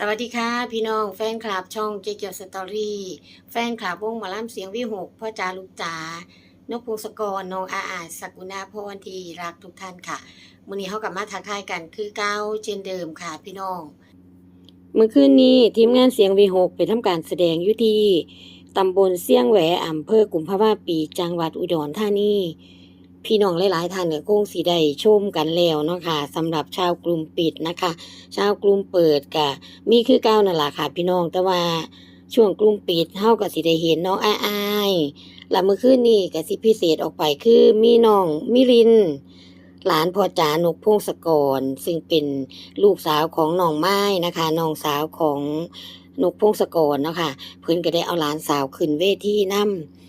สวัสดีค่ะ พี่น้องแฟนคลับช่องเจเกียวสตอรี่แฟนคลับวงหมอลำเสียงวิหกพ่อจาลูกจ๋านกพงศกรน้องอาอาจสกุณาพรที่รักทุกท่านค่ะมื้อนี้เขากลับมาทักทายกันคือเก้าเจนเดิมค่ะ พี่น้องเมื่อคืนนี้ทีมงานเสียงวีหกไปทำการแสดงอยู่ที่ตำบลเสียงแหวอำเภอกุมภาวะปีจังหวัดอุดรธานี พี่น้องหลายๆท่านเนี่ยคงสิได้ชมกันแล้วเนาะค่ะสำหรับชาวกลุ่มปิดนะคะ ชาวกลุ่มเปิดก็มีคือเก้านั่นล่ะค่ะ พี่น้องแต่ว่าช่วงกลุ่มปิดเฮาก็สิได้เห็นน้องอ้ายๆแล้วเมื่อคืนนี้ก็สิพิเศษออกไปคือมีน้องมิรินหลานพ่อจ๋านกพงศกร ซึ่งเป็นลูกสาวของน้องไม้นะคะน้องสาวของนกพงศกรเนาะค่ะเพิ่อนก็ได้เอาหลานสาวขึ้นเวทีนำ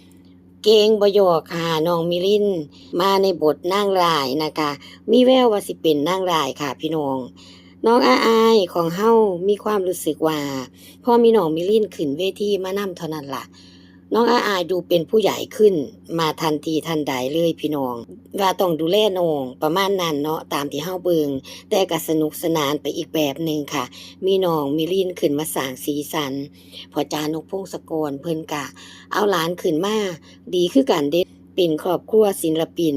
เกงบยอค่ะน้องมิลิน มาในบทนั่งรายนะคะ มีแววว่าสิเป็นนั่งรายค่ะพี่น้อง น้องอาอายของเฮามีความรู้สึกว่าพอมีน้องมิลินขึ้นเวทีมานำเท่านั้นล่ะ น้องอาอายดูเป็นผู้ใหญ่ขึ้น มาทันทีทันใดเลยพี่น้อง ว่าต้องดูแลน้องประมาณนั้นเนาะตามที่เฮาเบิงแต่ก็สนุกสนานไปอีกแบบหนึ่งค่ะ มีน้องมิลินขึ้นมาสร้างสีสัน พอจานกพงศกรเพิ่นกะ เอาหลานขึ้นมาดีคือกันเด็เป็นครอบครัวศิลปิน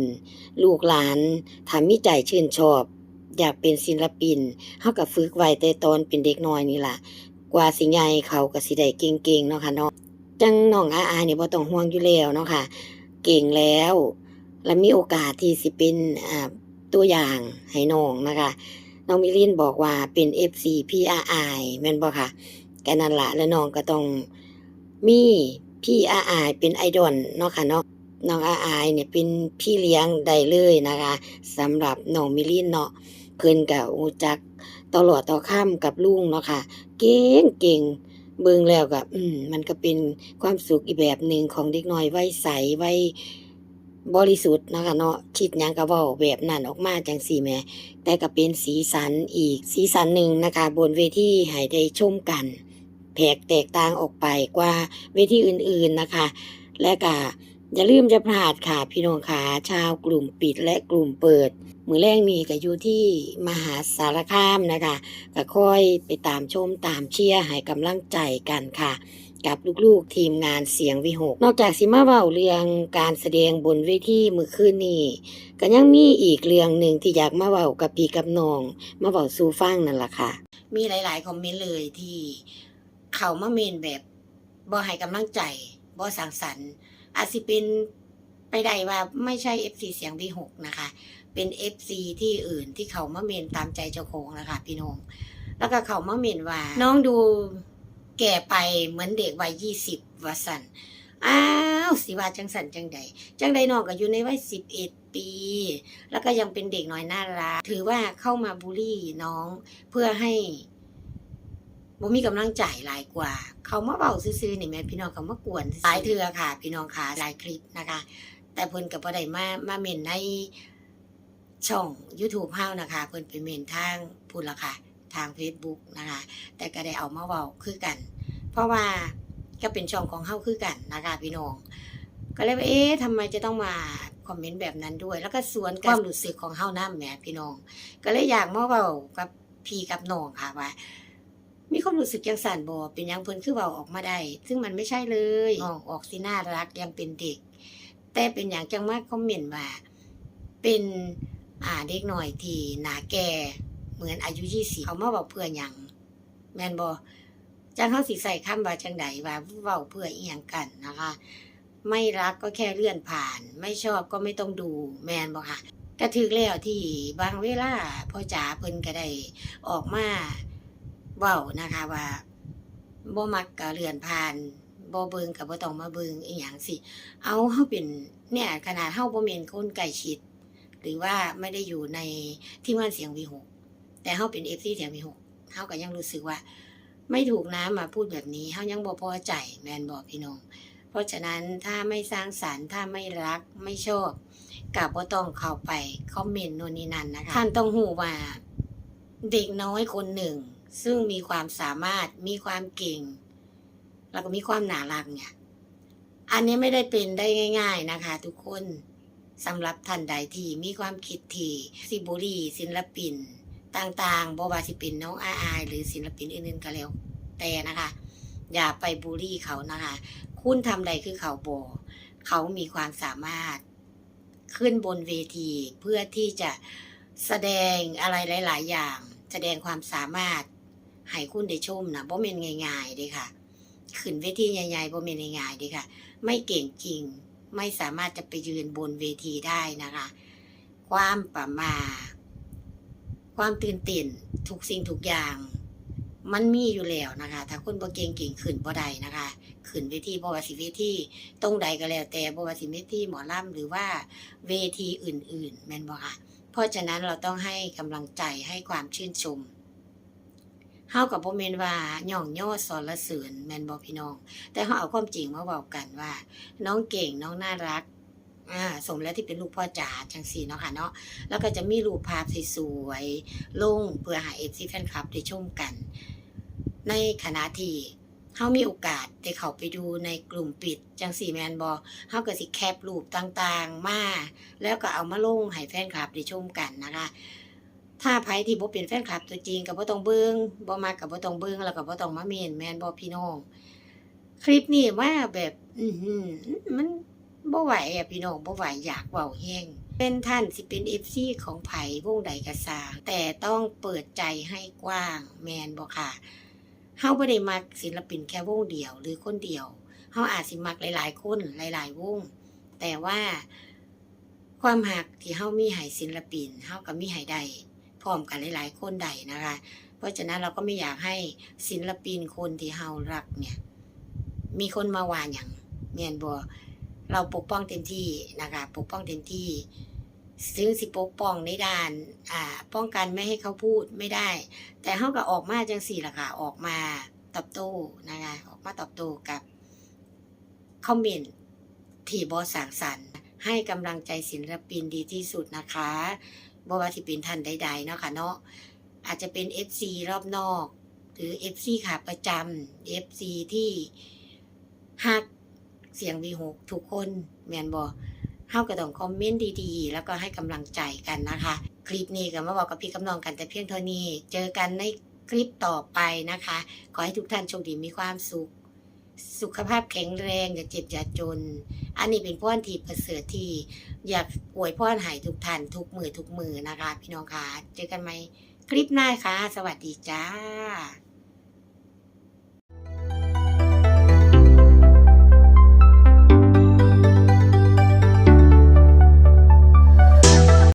ลูกหลานถ้ามีใจชื่นชอบ อยากเป็นศิลปินเฮาก็ฝึกไว้แต่ตอนเป็นเด็กน้อยนี่ล่ะ กว่าสิใหญ่เขาก็สิได้เก่งๆเนาะค่ะเนาะ จังน้องอาอานี่บ่ต้องห่วงอยู่แล้วเนาะค่ะ เก่งแล้ว และมีโอกาสที่สิเป็นอ่าตัวอย่างให้น้องนะคะ น้องมิลินบอกว่าเป็น FC PRI แม่นบ่ค่ะแค่นั้นละแล้วน้องก็ต้องมีพี่อาอายเป็นไอดอลเนาะค่ะเนาะน้องอาอายเนี่ยเป็นพี่เลี้ยงได้เลยนะคะสำหรับน้องมิลินเนาะเพิ่นก็รู้จักตลอดต่อข้ามกับลุงเนาะค่ะ เก่งเก่ง เบิ่งแล้วก็อืมมันก็เป็นความสุขอีกแบบหนึ่งของเด็กน้อยไว้ใสไว้บริสุทธิ์นะคะเนาะคิดยังก็เว้าแบบนั้นออกมาจังซี่แม่แต่ก็เป็นสีสันอีกสีสันหนึ่งนะคะ บนเวทีให้ได้ชมกันแผกแตกต่างออกไปกว่าเวทีอื่นๆนะคะ และก็ อย่าลืมจะพลาดค่ะพี่น้องขาชาวกลุ่มปิดและกลุ่มเปิด มือแรกนี่ก็อยู่ที่มหาสารคามนะคะก็ค่อยไปตามชมตามเชียร์ให้กำลังใจกันค่ะ กับลูกๆทีมงานเสียงวิหก นอกจากสิมาเว้าเรื่องการแสดงบนเวทีมือคืนนี้ก็ยังมีอีกเรื่องหนึ่งที่อยากมาเว้ากับพี่กับน้อง มาเว้าสู่ฟังนั่นแหละค่ะ มีหลาย ๆ คอมเมนต์เลยที่เขามาเมนแบบบ่ให้กำลังใจบ่สังสรรค์ อาจสิเป็นไปได้ว่าไม่ใช่ FC เสียงวีหกนะคะ เป็น FC ที่อื่นที่เขามาเมนตามใจเจ้าของนะคะพี่น้อง แล้วก็เขามาเมนว่า น้องดูแก่ไปเหมือนเด็กวัยยี่สิบวสันอ้าวสิว่าจังสันจังใดจังใดน้องก็อยู่ในวัยสิบเอ็ดปี แล้วก็ยังเป็นเด็กน้อยน่ารัก ถือว่าเข้ามาบูลลี่น้องเพื่อให้ บ่มีกำลังใจหลายกว่า เขามาเบาซื่อๆนี่แม่พี่น้องเขามากวนหลายเทือค่ะ พี่น้องค่ะหลายคลิปนะคะ แต่เพิ่นกับบ่ได้มามาเมนในช่อง YouTube เฮานะคะ เพิ่นไปเมนทางพูดละค่ะ ทาง Facebook นะคะ แต่ก็ได้เอามาเว้าคือกัน เพราะว่าก็เป็นช่องของเฮาคือกันนะคะ พี่น้อง ก็เลยว่าเอ๊ะทำไมจะต้องมาคอมเมนต์แบบนั้นด้วย แล้วก็สวนความรู้สึกของเฮานำแหมพี่น้อง ก็เลยอยากมาเว้ากับพี่กับน้องค่ะว่า มีความรู้สึกจังสันบ่เป็นยังเพิ่นคือเว้าออกมาได้ ซึ่งมันไม่ใช่เลยอออกสิน่ารักยังเป็นเด็ก แต่เป็นอย่างจังมากคอมเมนต์ว่า เป็นอ่าเด็กหน่อยที่หนาแก่เหมือนอายุยี่สิบเขามาบอกเพื่อหยังแมนบอจังเขาสิใส่คำว่าจังใดว่าเว้าเพื่ออีหยังกันนะคะ ไม่รักก็แค่เลื่อนผ่าน ไม่ชอบก็ไม่ต้องดูแมนบอกค่ะก็ถือแล้วที่บางเวลาพ่อจ๋าเพิ่นก็ได้ออกมา เว้านะคะว่าบ่มักก็เลื่อนผ่านบ่เบิงก็บ่ต้องมาเบิงอีหยังสิ เอาเฮาเป็นเนี่ยขนาดเฮาบ่แม่นคนใกล้ชิด หรือว่าไม่ได้อยู่ในที่ม่านเสียงวีหกแต่เฮาเป็น FC เสียงวีหกเฮาก็ยังรู้สึกว่า ไม่ถูกนะมาพูดแบบนี้เฮายังบ่พอใจแม่นบ่พี่น้อง เพราะฉะนั้นถ้าไม่สร้างสรรค์ถ้าไม่รักไม่ชอบกับบ่ต้องเข้าไปคอมเมนต์โน่นนี่นั่นนะคะท่านต้องหูว่าเด็กน้อยคนหนึ่ง ซึ่งมีความสามารถมีความเก่ง แล้วก็มีความน่ารักเนี่ยอันนี้ไม่ได้เป็นได้ง่าย ๆนะคะ ทุกคนสำหรับท่านใดที่มีความคิดที่สิบุรีศิลปิน ต่างๆบ่ว่าสิเป็นน้องอาอายหรือศิลปินอื่นๆก็แล้วแต่นะคะ อย่าไปบูลลี่เขานะคะ คุณทำใดคือเขาบอเขามีความสามารถขึ้นบนเวทีเพื่อที่จะแสดงอะไรหลาย ๆ อย่าง แสดงความสามารถ ให้คุณได้ชมนะบ่เมนง่ายๆเด้ค่ะ ขึ้นเวทีใหญ่ๆบ่เมนง่ายๆเด้ค่ะ ไม่เก่งจริง ไม่สามารถจะไปยืนบนเวทีได้นะคะ ความประมาความตื่นเต้นทุกสิ่งทุกอย่าง มันมีอยู่แล้วนะคะ ถ้าคนบ่เก่งเก่งขึ้นบ่ได้นะคะขึ้นเวทีบ่ว่าสิเวทีตรงใดก็แล้วแต่บ่ว่าสิเวทีหมอลำหรือว่าเวทีอื่นๆแม่นบ่คะเพราะฉะนั้นเราต้องให้กำลังใจให้ความชื่นชม เฮากับบ่แม่นว่าย่องย่อสรรเสริญแม่นบ่พี่น้อง แต่เฮาเอาความจริงมาเว้ากันว่า น้องเก่งน้องน่ารักอ่าสมแล้วที่เป็นลูกพ่อจ๋าจังซี่เนาะค่ะเนาะแล้วก็จะมีรูปภาพสวยๆลงเพื่อให้ FC แฟนคลับได้ชมกัน ในขณะที่เฮามีโอกาสได้เข้าไปดูในกลุ่มปิดจังสี่แมนบอเฮาก็สิแคปรูปต่างๆ มา แล้วก็เอามาลงให้แฟนคลับได้ชมกันนะคะ ถ้าไผที่บ่เป็นแฟนคลับตัวจริงก็บ่ต้องเบิ่งบ่มักก็บ่ต้องเบิ่งแล้วก็บ่ต้องมาเมนแมนบ่พี่น้อง คลิปนี้มาแบบ อืมันบ่ไหวอะพี่น้องบ่ไหวอยากเว้าแฮงเป็นท่านสิเป็น FC ของไผวงใดก็สร้าง แต่ต้องเปิดใจให้กว้างแมนบ่ค่ะเฮาบ่ได้มักศิลปินแค่วงเดียว หรือคนเดียวเฮาอาจสิมักหลาย ๆ คนหลาย ๆ วง แต่ว่าความหักที่เฮามีให้ศิลปินเฮาก็มีให้ได้ พร้อมกันหลายๆ คนได้นะคะ เพราะฉะนั้นเราก็ไม่อยากให้ศิลปินคนที่เฮารักเนี่ย มีคนมาว่าหยังแม่นบ่เราปกป้องเต็มที่นะคะ ปกป้องเต็มที่ ซึ่งสิปกป้องในด้านอ่าป้องกันไม่ให้เขาพูดไม่ได้ แต่เขาก็ออกมาจังสี่ละค่ะออกมาตอบโต้นะคะออกมาตอบโต้กับคอมเมนต์ที่บอสร้างสรรค์ ให้กำลังใจศิลปินดีที่สุดนะคะบว่าสิเป็นท่านใดๆเนาะค่ะเนาะอาจจะเป็น FC รอบนอก หรือ FC ขาประจำ FC ที่ฮักเสียงวีหกทุกคนแมนบอเฮาก็ต้องคอมเมนต์ดีๆ แล้วก็ให้กำลังใจกันนะคะ คลิปนี้ก็มาบอกกับพี่กำนองกันแต่เพียงเท่านี้ เจอกันในคลิปต่อไปนะคะ ขอให้ทุกท่านโชคดีมีความสุข สุขภาพแข็งแรงอย่าเจ็บอย่าจน อันนี้เป็นพ่อนที่ประเสริฐที่ อยากอวยพ่อนหายทุกท่านทุกมือทุกมือนะคะ พี่น้องคะเจอกันไหมคลิปหน้าค่ะ สวัสดีจ้า